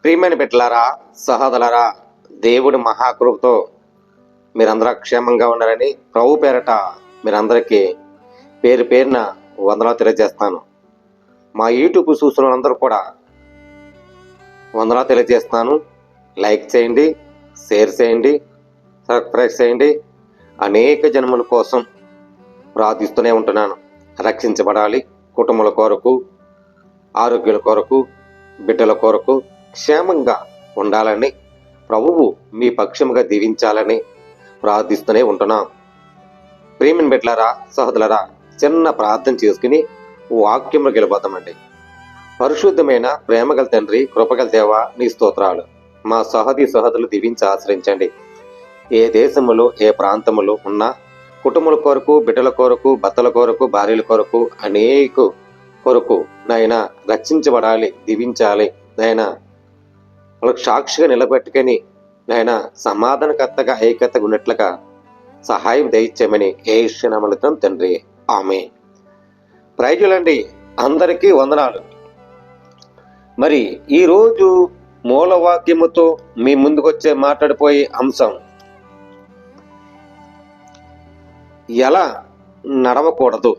ప్రియమైన బిడ్డలారా సహోదరులారా దేవుడి మహాకృపతో మీరందరూ క్షేమంగా ఉన్నారని ప్రభు పేరట మీరందరికీ పేరు పేరున వందనాలు తెలియజేస్తాను. మా యూట్యూబ్ చూసిన వాళ్ళందరూ కూడా వందనాలు తెలియజేస్తాను లైక్ చేయండి షేర్ చేయండి సబ్స్క్రైబ్ చేయండి. అనేక జన్మల కోసం ప్రార్థిస్తూనే ఉంటున్నాను. రక్షించబడాలి కుటుంబాల కొరకు ఆరోగ్యాల కొరకు బిడ్డల కొరకు క్షేమంగా ఉండాలని ప్రభువు మీ పక్షముగా దీవించాలని ప్రార్థిస్తూనే ఉంటున్నాం. ప్రేమిని బిడ్డలారా సహోదరులారా చిన్న ప్రార్థన చేసుకుని వాక్యంలోకి వెళ్ళిపోతామండి పరిశుద్ధమైన ప్రేమగల తండ్రి కృపగల దేవ నీ స్తోత్రాలు. మా సహది సహదులు దీవించి ఆశ్రయించండి. ఏ దేశములో ఏ ప్రాంతములో ఉన్నా కుటుంబాల కొరకు బిడ్డల కొరకు భర్తల కొరకు భార్యల కొరకు అనేక కొరకు నాయన రక్షించబడాలి దీవించాలి. నాయన వాళ్ళకు సాక్షిగా నిలబెట్టుకొని నాయన సమాధానకర్తగా ఐక్యతగా ఉన్నట్లుగా సహాయం దయచేయమని ఏ ఇష్టనమలుతాం తండ్రి. ఆమె ప్రైజులండి అందరికీ వందనాలు. మరి ఈరోజు మూలవాక్యముతో మీ ముందుకొచ్చే మాట్లాడిపోయే అంశం ఎలా నడవకూడదు?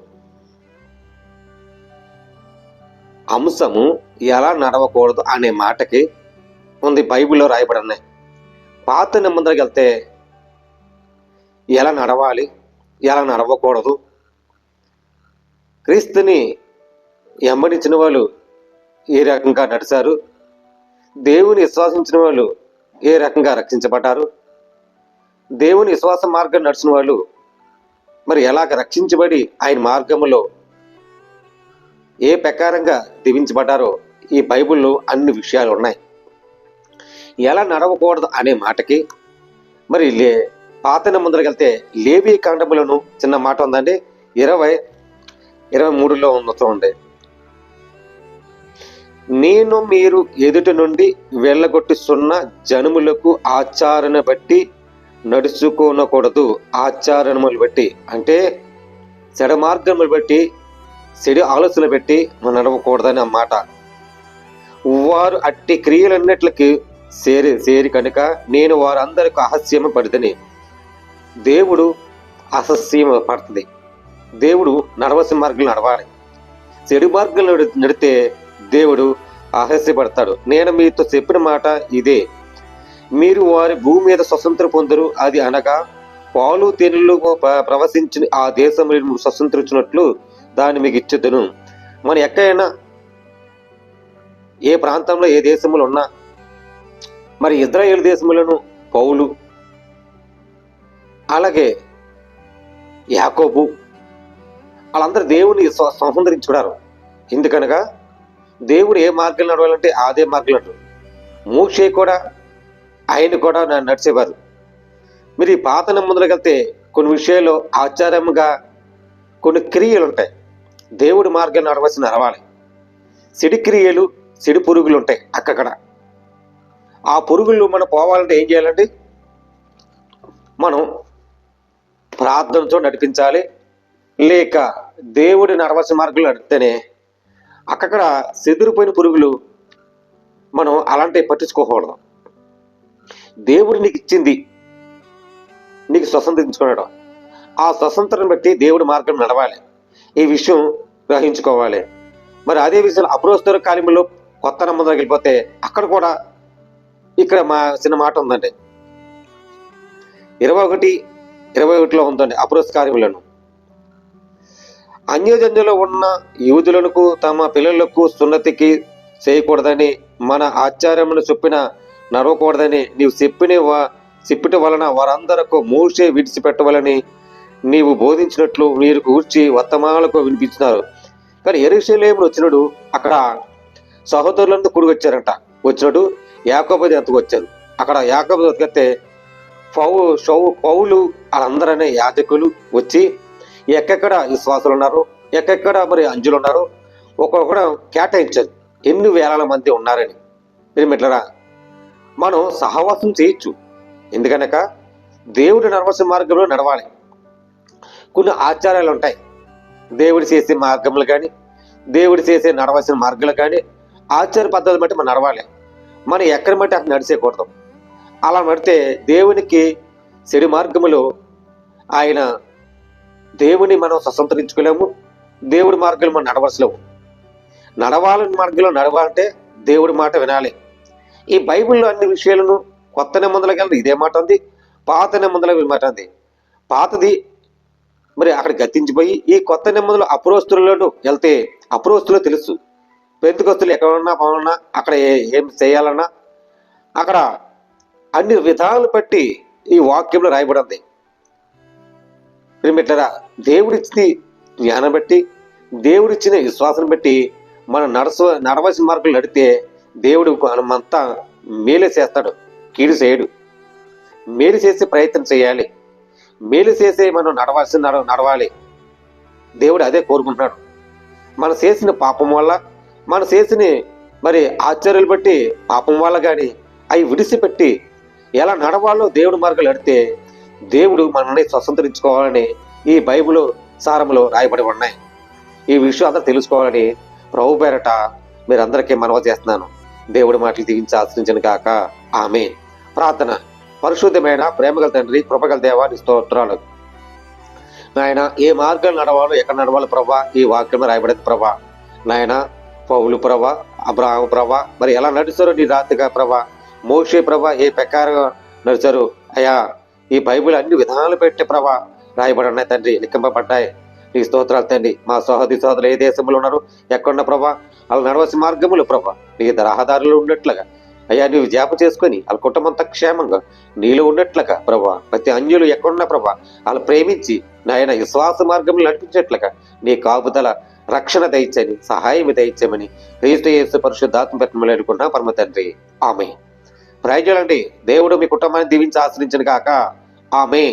అంశము ఎలా నడవకూడదు అనే మాటకి ఉంది బైబిల్లో రాయబడి ఉన్నాయి పాత నిబంధనకి వెళ్తే ఎలా నడవాలి ఎలా నడవకూడదు? క్రీస్తుని ఎమ్మడించిన వాళ్ళు ఏ రకంగా నడిచారు? దేవుని విశ్వాసించిన వాళ్ళు ఏ రకంగా రక్షించబడ్డారు? దేవుని విశ్వాస మార్గం నడిచిన వాళ్ళు మరి ఎలాగ రక్షించబడి ఆయన మార్గములో ఏ ప్రకారంగా దీవించబడ్డారో ఈ బైబిల్లో అన్ని విషయాలు ఉన్నాయి. ఎలా నడవకూడదు అనే మాటకి? మరి లే పాత ముందరకెళ్తే లేబీ లేవి కాండములను చిన్న మాట ఉందండి. ఇరవై ఇరవై మూడులో ఉంది. నేను మీరు ఎదుటి నుండి వెళ్ళగొట్టుస్తున్న జనములకు ఆచారణ బట్టి నడుచుకోనకూడదు. ఆచారణములు బట్టి అంటే చెడ మార్గములు బట్టి చెడు ఆలోచనలు పెట్టి మనం నడవకూడదని అన్నమాట వారు అట్టి క్రియలన్నిట్లకి సేరి సేరి కనుక నేను వారందరికి అహస్యమ పడితని. దేవుడు అసస్యమ పడుతుంది. దేవుడు నడవలసిన మార్గం నడవాలి. చెడు మార్గం నడితే దేవుడు అహస్యపడతాడు. నేను మీతో చెప్పిన మాట ఇదే. మీరు వారి భూమి మీద స్వతంత్రం పొందరు అది అనగా పాలు తేనెలు ప్ర- ప్రవశించిన ఆ దేశంలో స్వతంత్రించినట్లు దాన్ని మీకు ఇచ్చేదను. మనం ఎక్కడైనా ఏ ప్రాంతంలో ఏ దేశంలో ఉన్నా మరి ఇజ్రాయేల్ దేశములను పౌలు అలాగే యాకోబు వాళ్ళందరూ దేవుని స్వ- ఎందుకనగా దేవుడు ఏ మార్గం నడవాలంటే అదే మార్గం నడు మోషే కూడా ఆయన కూడా నన్ను నడిచేవారు. మీరు ఈ పాత నమ్ముదలకు వెళ్తే కొన్ని విషయాల్లో ఆచారంగా కొన్ని క్రియలు ఉంటాయి. దేవుడి మార్గం నడవలసిన నడవాలి. సిడి క్రియలు సిడి పురుగులు ఉంటాయి అక్కడ ఆ పురుగులు మనం పోవాలంటే ఏం చేయాలండి? మనం ప్రార్థనతో నడిపించాలి. లేక దేవుడి నడవలసిన మార్గంలో నడిపితేనే అక్కడ చెదిరిపోయిన పురుగులు మనం అలాంటివి పట్టించుకోకూడదు. దేవుడు నీకు ఇచ్చింది నీకు స్వతంత్రించుకున్నాడు. ఆ స్వతంత్రం బట్టి దేవుడి మార్గం నడవాలి. ఈ విషయం గ్రహించుకోవాలి. మరి అదే విషయం అప్రోస్తర కాలంలో కొత్త నమ్మదం వెళ్ళిపోతే అక్కడ కూడా ఇక్కడ మా చిన్న మాట ఉందండి. ఇరవై ఒకటి ఇరవై ఒకటిలో ఉందండి అపురస్కారములను. కార్యములను అన్యజన్యులో ఉన్న యూదులకు తమ పిల్లలకు సున్నతికి చేయకూడదని మన ఆచార్యమును చొప్పిన నడవకూడదని నీవు చెప్పిన వా- చెప్పిట వలన వారందరకు మూషే విడిచిపెట్టవలని నీవు బోధించినట్లు మీరు కూర్చి వర్తమానాలకు వినిపించినారు. కానీ ఎరుషలేమును వచ్చినడు అక్కడ సహోదరులంతా కూడి వచ్చారంట వచ్చినట్టు యాకోబది అంతకు వచ్చారు. అక్కడ యాకోబు ఎత్తుకెత్తే పౌ షౌ పౌలు వాళ్ళందరనే యాజకులు వచ్చి ఎక్కడెక్కడ విశ్వాసులు ఉన్నారు ఎక్కడెక్కడ మరి అంజులు ఉన్నారు ఒక్కొక్కడ కేటాయించారు. ఎన్ని వేల మంది ఉన్నారని. మీరు మిట్లరా మనం సహవాసం చేయొచ్చు. ఎందుకనక దేవుడి నడవలసిన మార్గంలో నడవాలి. కొన్ని ఆచారాలు ఉంటాయి. దేవుడు చేసే మార్గములు కానీ దేవుడు చేసే నడవలసిన మార్గాలు కానీ ఆచార పద్ధతులు బట్టి మనం నడవాలి. మనం ఎక్కడి బట్టి అక్కడ నడిచేయకూడదు. అలా నడితే దేవునికి చెడు మార్గములో ఆయన దేవుని మనం స్వతంత్రించుకోలేము దేవుడి మార్గంలో మనం నడవలసలేము నడవాలని మార్గంలో నడవాలంటే దేవుడి మాట వినాలి. ఈ బైబిల్లో అన్ని విషయాలను కొత్త నిబంధనలకు వెళ్ళి ఇదే మాట ఉంది పాత నిబంధనలకు మాట ఉంది పాతది మరి అక్కడ గతించిపోయి ఈ కొత్త నిబంధనలు అప్రోస్తులలో వెళ్తే అప్రోస్తులో తెలుసు. పెంతుకొస్తులు ఎక్కడున్నా పోవాలన్నా అక్కడ ఏం చేయాలన్నా అక్కడ అన్ని విధాలు బట్టి ఈ వాక్యంలో రాయబడి ఉంది దేవుడిచ్చిన జ్ఞానం బట్టి దేవుడిచ్చిన విశ్వాసం బట్టి మనం నడస నడవలసిన మార్పులు నడితే దేవుడు మనమంతా మేలు చేస్తాడు కీడు చేయడు. మేలు చేసే ప్రయత్నం చేయాలి. మేలు చేసే మనం నడవాల్సిన నడవాలి. దేవుడు అదే కోరుకుంటున్నాడు. మనం చేసిన పాపం వల్ల మనం చేసిన మరి ఆశ్చర్యాలు బట్టి పాపం వల్ల కానీ అవి విడిచిపెట్టి ఎలా నడవాలో దేవుడి మార్గాలు అడితే దేవుడు మనల్ని స్వతంత్రించుకోవాలని ఈ బైబిల్ సారంలో రాయబడి ఉన్నాయి. ఈ విషయం అందరూ తెలుసుకోవాలని ప్రభు పేరట మీరందరికీ మనవ చేస్తున్నాను. దేవుడి మాటలు దీవించి ఆశ్రయించను కాక ఆమె ప్రార్థన. పరిశుద్ధమైన ప్రేమగల తండ్రి కృపగల దేవాని స్తోత్రాలు. నాయన ఏ మార్గం నడవాలో ఎక్కడ నడవాలో ప్రభా ఈ వాక్యం రాయబడింది ప్రభా. నాయన పౌలు ప్రభా అబ్రాహం ప్రభా మరి ఎలా నడుస్తారో నీ రాతిగా ప్రభా? మోషే ప్రభా ఏ ప్రకారంగా నడిచారు? అయ్యా ఈ బైబిల్ అన్ని విధానాలు పెట్టే ప్రభా రాయబడి ఉన్నాయి తండ్రి లిఖింపబడ్డాయి నీ స్తోత్రాలు తండ్రి మా సహోదరి సోదరులు ఏ దేశంలో ఉన్నారు ఎక్కడున్న ప్రభా? వాళ్ళు నడవలసిన మార్గములు ప్రభా నీ రహదారులు ఉన్నట్లుగా అయ్యా నువ్వు జాప చేసుకొని వాళ్ళ కుటుంబం అంతా క్షేమంగా నీలో ఉన్నట్లుగా ప్రభా. ప్రతి అన్యులు ఎక్కడున్నా ప్రభా వాళ్ళు ప్రేమించి నాయన విశ్వాస మార్గంలో నడిపించేట్లుగా నీ కాపుదల రక్షణ దయచని సహాయం దయచమని క్రీస్తు యేసు పరిశుద్ధాత్మ పెట్టమని అనుకున్నా పరమ తండ్రి. ఆమె ప్రయోజనండి దేవుడు మీ కుటుంబాన్ని దీవించి ఆశ్రయించను కాక ఆమె